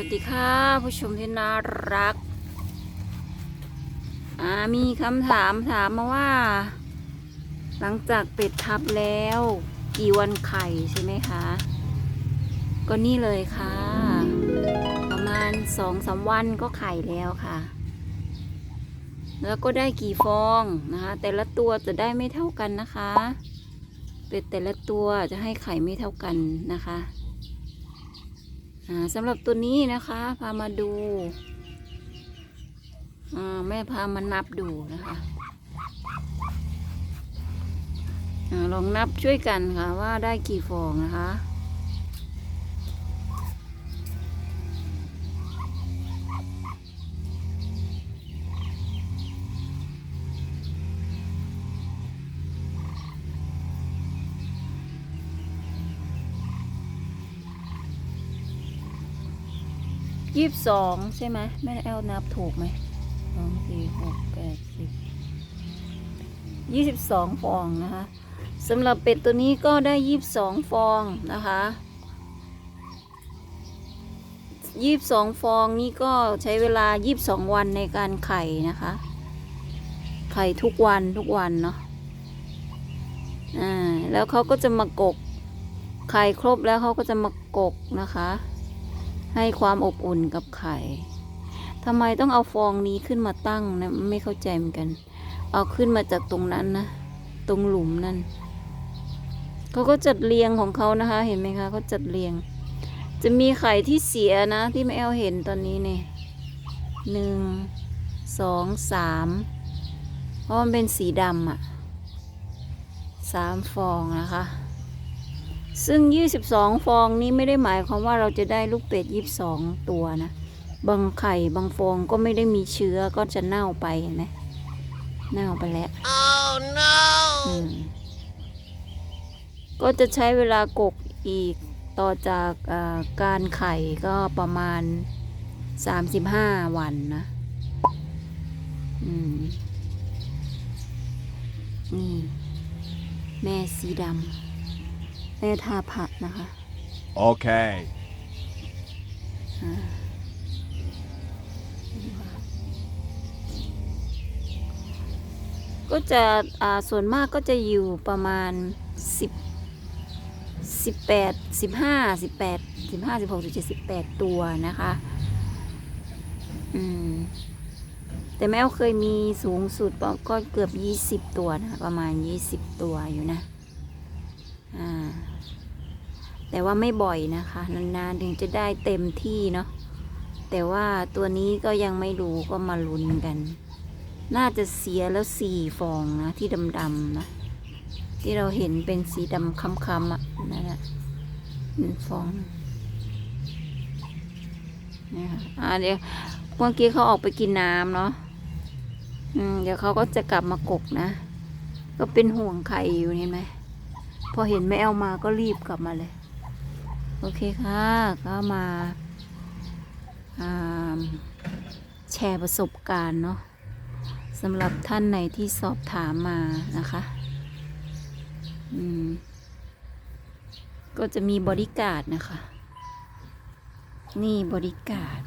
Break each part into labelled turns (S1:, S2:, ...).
S1: วัสดีค่ะ ผู้ชมที่น่ารักอ่ามีคำถามถามมาว่า หลังจากเป็ดทับแล้ว กี่วันไข่ใช่ไหมคะ ก็นี่เลยค่ะ ประมาณสองสามวันก็ไข่แล้วค่ะ แล้วก็ได้กี่ฟองนะคะ แต่ละตัวจะได้ไม่เท่ากันนะคะ เป็ดแต่ละตัวจะให้ไข่ไม่เท่ากันนะคะ สำหรับตัวนี้นะคะ พามาดูแม่พามานับดูนะคะอลองนับช่วยกันค่ะว่าได้กี่ฟองนะคะ ยี่สิบสองใช่ไหมแม่แอลนับถูกไหมสองสี่หกแปดสิบยี่สิบสองฟองนะคะสำหรับเป็ดตัวนี้ก็ได้ยี่สิบสองฟองนะคะยี่สิบสองฟองนี่ก็ใช้เวลายี่สิบสองวันในการไข่นะคะ ไข่ทุกวันทุกวันเนาะอ่าแล้วเขาก็จะมากกไข่ครบแล้วเขาก็จะมากกนะคะ ให้ความอบอุ่นกับไข่ทำไมต้องเอาฟองนี้ขึ้นมาตั้งนะไม่เข้าใจเหมือนกัน เอาขึ้นมาจากตรงนั้นนะ ตรงหลุมนั่นเขาก็จัดเรียงของเขานะคะ เห็นไหมคะเขาจัดเรียง จะมีไข่ที่เสียนะ ที่แม่แอลเห็นตอนนี้เนี่ยหนึ่งสองสามเพราะมันเป็นสีดำอะ่ะสามฟองนะคะ ซึ่ง 22 ฟองนี้ไม่ได้หมายความว่าเราจะได้ลูกเป็ด 22 ตัวนะ บางไข่บางฟองก็ไม่ได้มีเชื้อก็จะเน่าไปเห็นไหมเน่าไปแล้ว
S2: Oh no!
S1: อืมก็จะใช้เวลากกอีกต่อจากอาการไข่ก็ประมาณ 35 วันนะอืมนี่ แม่สีดำ แม่ทาผักนะคะ
S2: Okay.
S1: ก็จะอ่าส่วนมากก็จะอยู่ประมาณสิบสิบแปดสิบห้าสิบแปดสิบห้าสิบหกสิบเจ็ดสิบแปดตัวนะคะ อืม แต่แม่เคยมีสูงสุดก็เกือบยี่สิบตัวนะคะประมาณยี่สิบตัวอยู่นะอ่า แต่ว่าไม่บ่อยนะคะ นานๆถึงจะได้เต็มที่เนาะแต่ว่าตัวนี้ก็ยังไม่รู้ก็มาลุ้นกัน น่าจะเสียแล้วสี่ฟองนะที่ดำๆนะ ที่เราเห็นเป็นสีดำค้ำๆอะนั่นแหละหนึ่งฟองนี่ค่ะอ่าเดี๋ยวเมื่อกี้เขาออกไปกินน้ำเนาะอืมเดี๋ยวเขาก็จะกลับมากกนะ ก็เป็นห่วงไข่อยู่เห็นไหม พอเห็นแม่เอามาก็รีบกลับมาเลย โอเคค่ะ ก็มาาแชร์ประสบการณ์เนาะสำหรับท่านไหนที่สอบถามมานะคะอืมก็จะมีบริการนะคะ นี่บริการ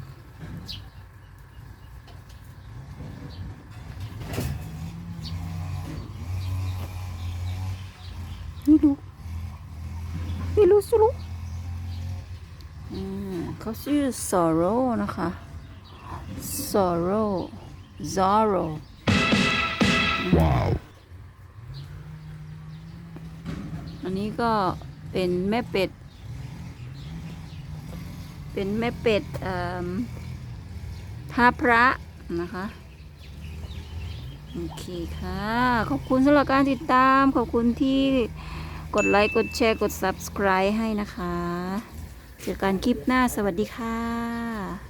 S1: นี่ดู นี่รู้สุรุอืมเขาชื่อ sorrow นะคะ sorrow Zorro
S2: Wow.
S1: อันนี้ก็เป็นแม่เป็ด เป็นแม่เป็ดเอ่อท่าพระนะคะ โอเคค่ะ ขอบคุณสำหรับการติดตาม ขอบคุณที่กดไลค์ กดแชร์ กด subscribe ให้นะคะ เจอกันคลิปหน้า สวัสดีค่ะ